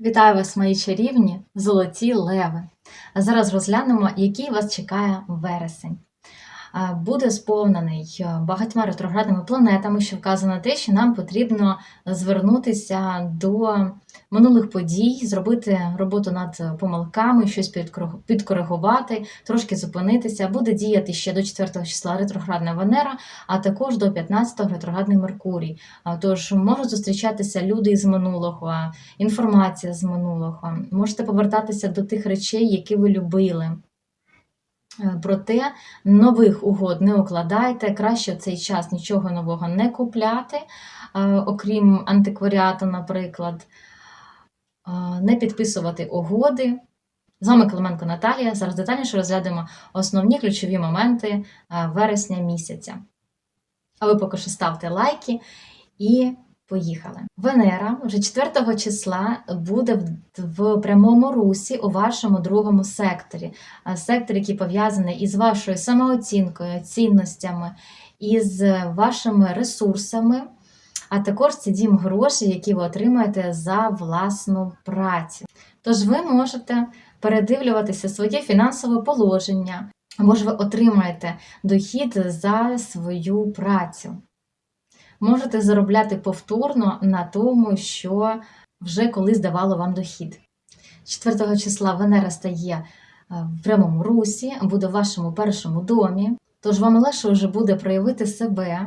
Вітаю вас, мої чарівні, золоті леви. А зараз розглянемо, який вас чекає вересень. А, Буде сповнений е, багатьма ретроградними планетами, що вказано на те, що нам потрібно звернутися до минулих подій, зробити роботу над помилками, щось підкор- підкоригувати, трошки зупинитися. Буде діяти ще до 4 числа ретроградна Венера, а також до 15 ретроградний Меркурій. Тож можуть зустрічатися люди із минулого, інформація з минулого. Можете повертатися до тих речей, які ви любили. Е, Проте нових угод не укладайте, краще в цей час нічого нового не купляти, е, окрім антикваріату, наприклад, Е, не підписувати угоди. З вами Клименко Наталія. Зараз детальніше розглянемо основні ключові моменти вересня місяця. А ви поки що ставте лайки і Поїхали. Венера вже 4 числа буде в, прямому русі у вашому другому секторі. Сектор, який пов'язаний із вашою самооцінкою, цінностями, із вашими ресурсами, а також це дім грошей, які ви отримаєте за власну працю. Тож ви можете передивлюватися своє фінансове положення, або ж ви отримаєте дохід за свою працю можете заробляти повторно на тому, що вже колись давало вам дохід. 4 числа Венера стає е, в прямому русі, буде в вашому першому домі, тож вам легше вже буде проявити себе.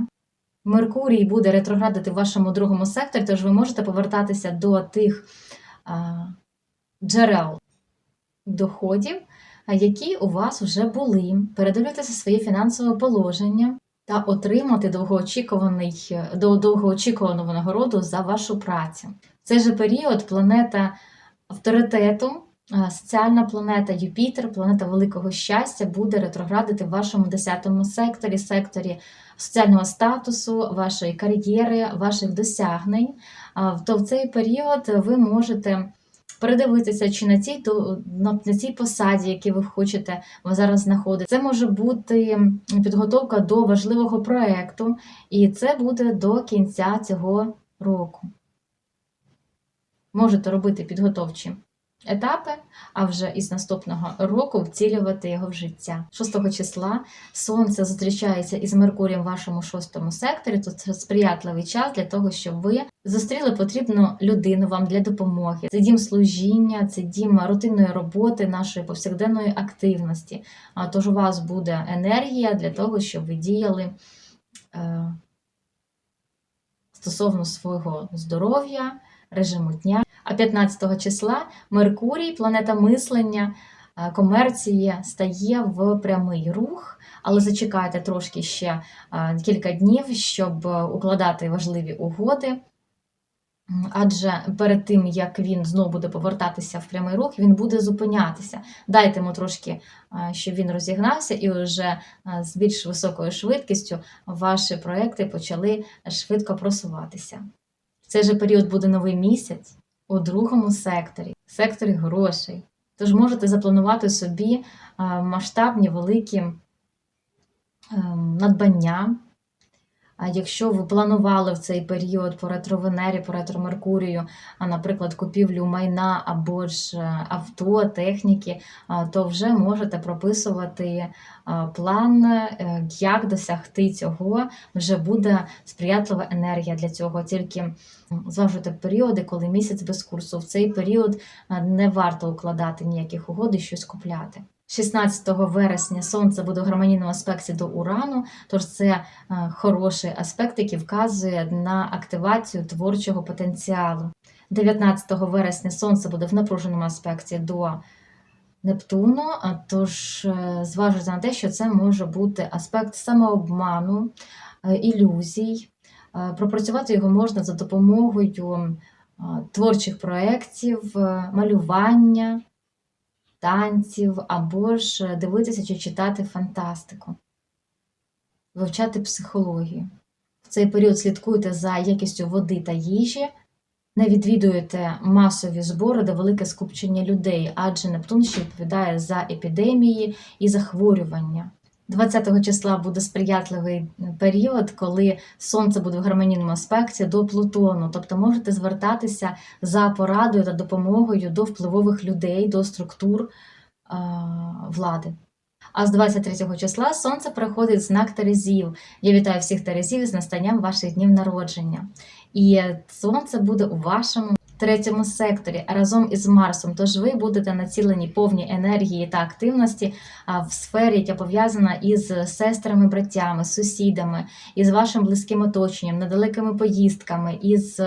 Меркурій буде ретроградити в вашому другому секторі, тож ви можете повертатися до тих а, джерел доходів, які у вас вже були, передивлюватися своє фінансове положення та отримати довгоочікуваний, до довгоочікувану нагороду за вашу працю. В цей же період планета авторитету, е, соціальна планета Юпітер, планета великого щастя, буде ретроградити в вашому 10 секторі, секторі соціального статусу, вашої кар'єри, ваших досягнень. А, То в цей період ви можете передивитися, чи на цій то- на, цій посаді, які ви хочете зараз знаходити. Це може бути підготовка до важливого проекту, і це буде до кінця цього року. Можете робити підготовчі етапи, а вже із наступного року втілювати його в життя. 6 числа сонце зустрічається із Меркурієм в вашому шостому секторі. то це сприятливий час для того, щоб ви зустріли потрібну людину вам для допомоги. Це дім служіння, це дім рутинної роботи, нашої повсякденної активності. А тож у вас буде енергія для того, щоб ви діяли. Е, Стосовно свого здоров'я, режиму дня. А 15 числа Меркурій, планета мислення, е, комерції, стає в прямий рух, але зачекайте трошки ще е, кілька днів, щоб е, укладати важливі угоди. Адже перед тим, як він знову буде повертатися в прямий рух, він буде зупинятися. Дайте йому трошки, щоб він розігнався, і вже з більш високою швидкістю ваші проекти почали швидко просуватися. В цей же період буде новий місяць у другому секторі, секторі грошей. Тож можете запланувати собі е, масштабні великі ем, надбання. А якщо ви планували в цей період по ретро-Венері, по ретро-Меркурію, а, наприклад, купівлю майна або ж е, авто, техніки, то вже можете прописувати план, е, як досягти цього. Вже буде сприятлива енергія для цього. Тільки зважуйте періоди, коли місяць без курсу. В цей період не варто укладати ніяких угод і щось купляти. 16 вересня сонце буде в гармонійному аспекті до Урану, тож це е, хороший аспект, який вказує на активацію творчого потенціалу. 19 вересня сонце буде в напруженому аспекті до Нептуну, тож е, зважуйте на те, що це може бути аспект самообману, е, ілюзій. Пропрацювати його можна за допомогою творчих проєктів, малювання, танців або ж дивитися чи читати фантастику, вивчати психологію. В цей період слідкуйте за якістю води та їжі, не відвідуєте масові збори, де велике скупчення людей, адже Нептун ще відповідає за епідемії і захворювання. 20 числа буде сприятливий період, коли Сонце буде в гармонійному аспекті до Плутону. Тобто можете звертатися за порадою та допомогою до впливових людей, до структур а, влади. А з 23 числа Сонце переходить в знак Терезів. Я вітаю всіх Терезів з настанням ваших днів народження. І Сонце буде у вашому третьому секторі разом із Марсом. Тож ви будете націлені повні енергії та активності в сфері, яка пов'язана із сестрами, братями, сусідами, із вашим близьким оточенням, недалекими поїздками, із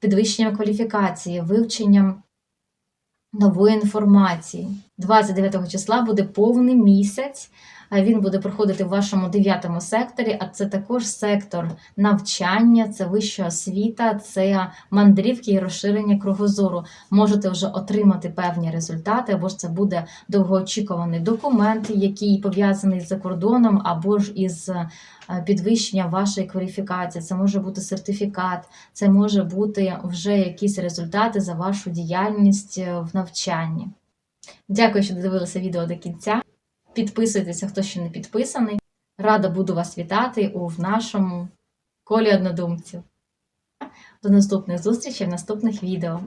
підвищенням кваліфікації, вивченням нової інформації. 29 числа буде повний місяць. Він буде проходити в вашому дев'ятому секторі, а це також сектор навчання, це вища освіта, це мандрівки і розширення кругозору. Можете вже отримати певні результати, або ж це буде довгоочікуваний документ, який пов'язаний з закордоном, або ж із е, підвищенням вашої кваліфікації. Це може бути сертифікат, це може бути вже якісь результати за вашу діяльність е, в навчанні. Дякую, що додивилися відео до кінця. Підписуйтеся, хто ще не підписаний. Рада буду вас вітати у нашому колі однодумців. До наступних зустрічей в наступних відео.